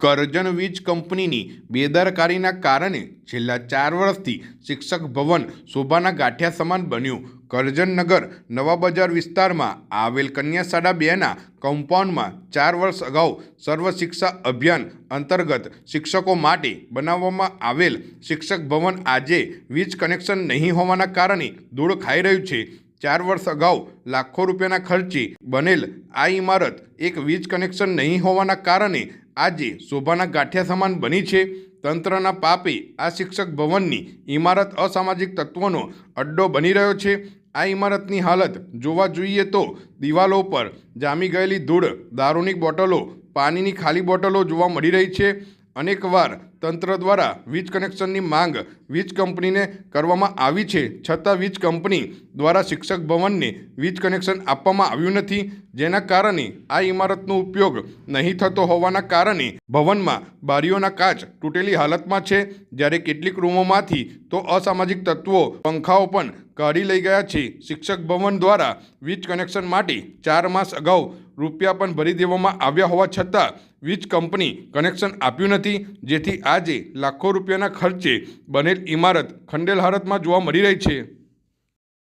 કરજણ વીજ કંપનીની બેદરકારીના કારણે છેલ્લા ચાર વર્ષથી શિક્ષક ભવન શોભાના ગાંઠિયા સમાન બન્યું. કરજણનગર નવા બજાર વિસ્તારમાં આવેલ કન્યા શાળા બેના કમ્પાઉન્ડમાં ચાર વર્ષ અગાઉ સર્વ શિક્ષા અભિયાન અંતર્ગત શિક્ષકો માટે બનાવવામાં આવેલ શિક્ષક ભવન આજે વીજ કનેક્શન નહીં હોવાના કારણે ધૂળ ખાઈ રહ્યું છે. ચાર વર્ષ અગાઉ લાખો રૂપિયાના ખર્ચે બનેલ આ ઇમારત એક વીજ કનેક્શન નહીં હોવાના કારણે આજે શોભાના ગાંઠિયા સમાન બની છે. તંત્રના પાપે આ શિક્ષક ભવનની ઇમારત અસામાજિક તત્વોનો અડ્ડો બની રહ્યો છે. આ ઇમારતની હાલત જોવા જોઈએ તો દિવાલો પર જામી ગયેલી ધૂળ, દારૂની બોટલો, પાણીની ખાલી બોટલો જોવા મળી રહી છે. અનેકવાર તંત્ર દ્વારા વીજ કનેક્શનની માંગ વીજ કંપનીને કરવામાં આવી છે. છતાં વીજ કંપની દ્વારા શિક્ષક ભવનને વીજ કનેક્શન આપવામાં આવ્યું નથી, જેના કારણે આ ઇમારતનો ઉપયોગ નહીં થતો હોવાના કારણે ભવનમાં બારીઓના કાચ તૂટેલી હાલતમાં છે. જ્યારે કેટલીક રૂમોમાંથી તો અસામાજિક તત્વો પંખાઓ પણ કાઢી લઈ ગયા છે. શિક્ષક ભવન દ્વારા વીજ કનેક્શન માટે ચાર માસ અગાઉ રૂપિયા પણ ભરી દેવામાં આવ્યા હોવા છતાં વીજ કંપની કનેક્શન આપ્યું નથી, જેથી આજે લાખો રૂપિયાના ખર્ચે બનેલ ઇમારત ખંડેલ હાલતમાં જોવા મળી રહી છે.